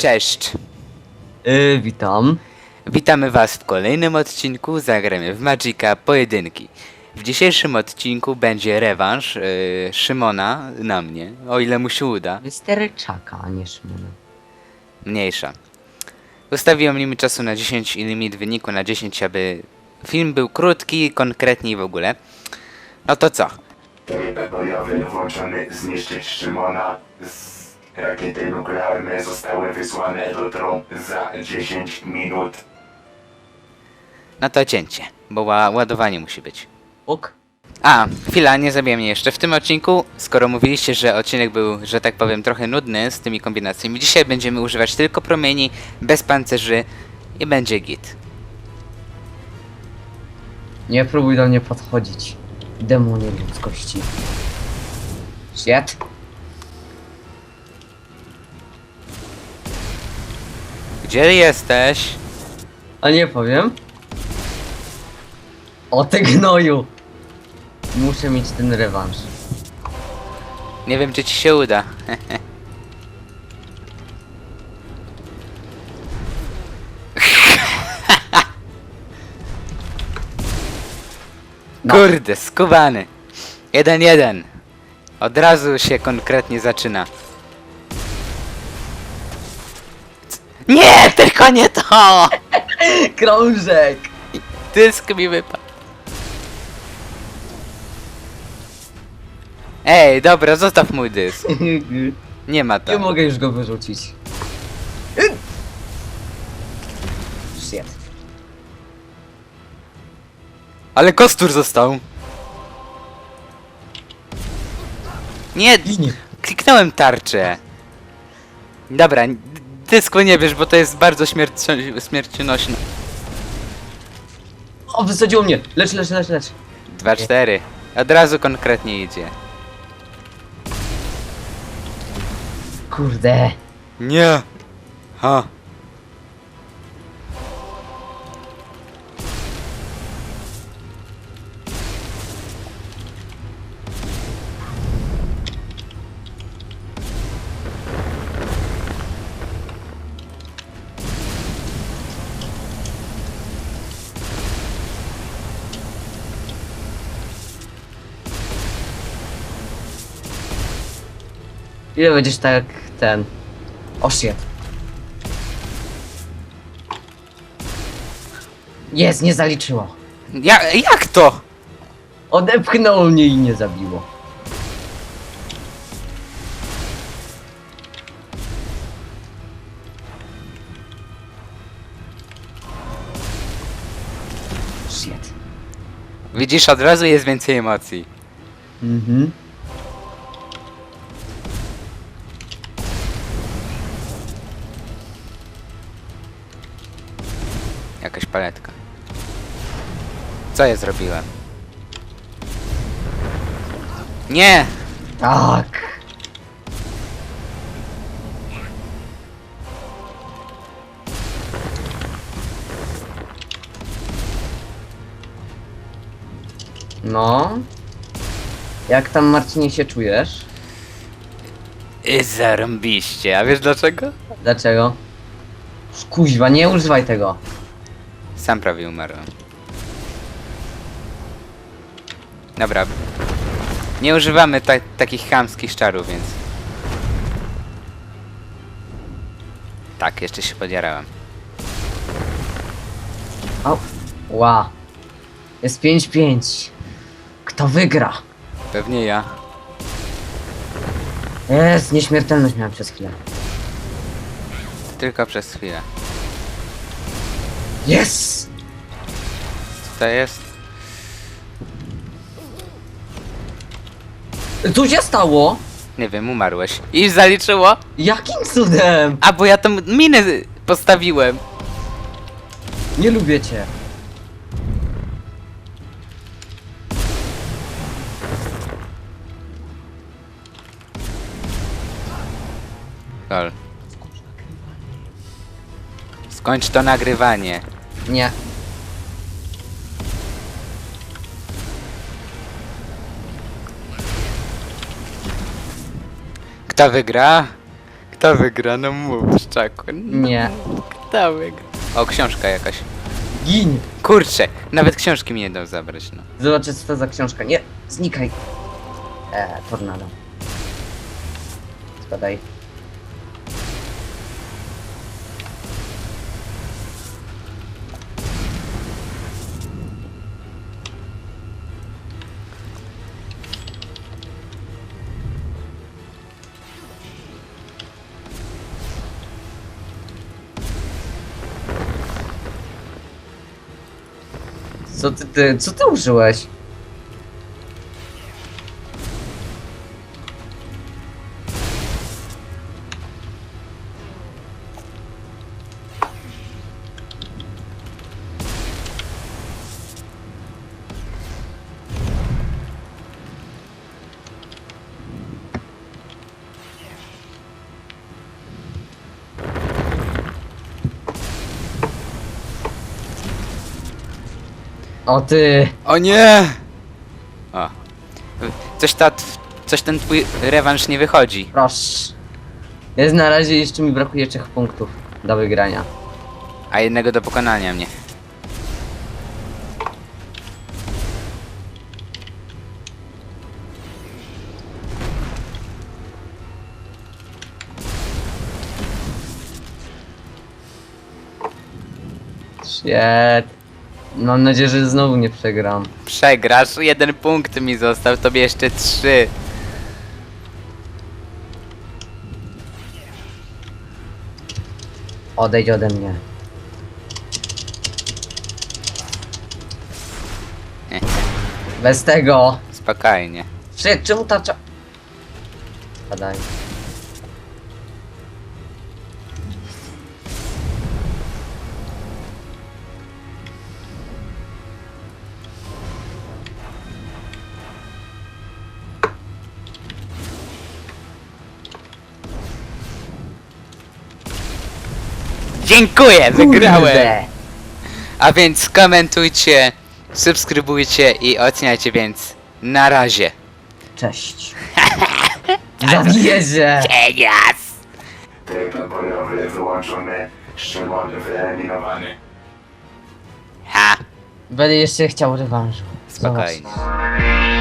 Cześć. Yy, witam. Witamy Was w kolejnym odcinku Zagramy w Magica Pojedynki. W dzisiejszym odcinku będzie rewanż yy, Szymona na mnie, o ile mu się uda. Wysterczaka, a nie Szymona. Mniejsza. Ustawiłem limit czasu na 10 i limit wyniku na 10, aby film był krótki, konkretny i w ogóle. No to co? Tryb bojowy włączony zniszczyć Szymona. Z rakiety nuklearne zostały wysłane do tron za 10 minut. No to cięcie, bo ła ładowanie musi być. Ok. A, chwila, nie zabija mnie jeszcze. W tym odcinku, skoro mówiliście, że odcinek był, że tak powiem, trochę nudny z tymi kombinacjami, dzisiaj będziemy używać tylko promieni, bez pancerzy i będzie git. Nie próbuj do mnie podchodzić. Demonie ludzkości. Shit. Gdzie jesteś? A nie powiem. O ty gnoju! Muszę mieć ten rewanż. Nie wiem, czy ci się uda. No. Kurde, skubany. Jeden, jeden. Od razu się konkretnie zaczyna. Nie, tylko nie to! Krążek! Dysk mi wypadł. Ej, dobra, zostaw mój dysk. Nie ma Nie tam. mogę już go wyrzucić. Shit. Ale kostur został. Nie, kliknąłem tarczę. Dobra, dysku nie bierz, bo to jest bardzo śmiercio- śmiercionośne. O, wysadziło mnie! Lecz, lecz, lecz, lecz. 2-4. Od razu konkretnie idzie. Kurde. Nie. Ha. Ile będziesz tak ten... O shit. Jest, nie zaliczyło. Ja, jak to? Odepchnął mnie i nie zabiło. Shit. Widzisz, od razu jest więcej emocji. Mhm. Jakaś paletka. Co ja zrobiłem? Nie! Tak. No. Jak tam Marcinie się czujesz? I zarąbiście, a wiesz dlaczego? Dlaczego? Kuźwa, nie używaj tego. Sam prawie umarłem. Dobra. Nie używamy ta takich chamskich czarów, więc... Tak, jeszcze się podjarałem. O. Ła. Jest 5-5. Kto wygra? Pewnie ja. Jest, nieśmiertelność miałem przez chwilę. Tylko przez chwilę. Co to jest? Co się stało? Nie wiem, umarłeś. I zaliczyło? Jakim cudem? A, bo ja tą minę postawiłem. Nie lubię cię. Lol. Skończ to nagrywanie. Nie. Kto wygra? Kto wygra? No mów, Szczaku. Nie. Kto wygra? O, książka jakaś. Gin! Kurczę, nawet książki mi nie dał zabrać, no. Zobaczę co to za książka. Nie, znikaj. Eee, tornado. Spadaj. Co ty, ty, co ty użyłeś? O ty! O nie! O. Coś ta, coś ten twój rewanż nie wychodzi. Proszę. Jest na razie jeszcze mi brakuje trzech punktów do wygrania. A jednego do pokonania mnie. Shit. Mam nadzieję, że znowu nie przegram. Przegrasz, jeden punkt mi został, tobie jeszcze trzy. Odejdź ode mnie. Bez tego. Spokojnie. Shit, czemu ta cza... Spadaj. Dziękuję, wygrałem! A więc komentujcie, subskrybujcie i oceniajcie więc. Na razie. Cześć. Się. Genius! Tryb bojowy wyłączony. Szymon wyeliminowany. Ha, Będę jeszcze chciał rewanżu. Zobacz. spokojnie.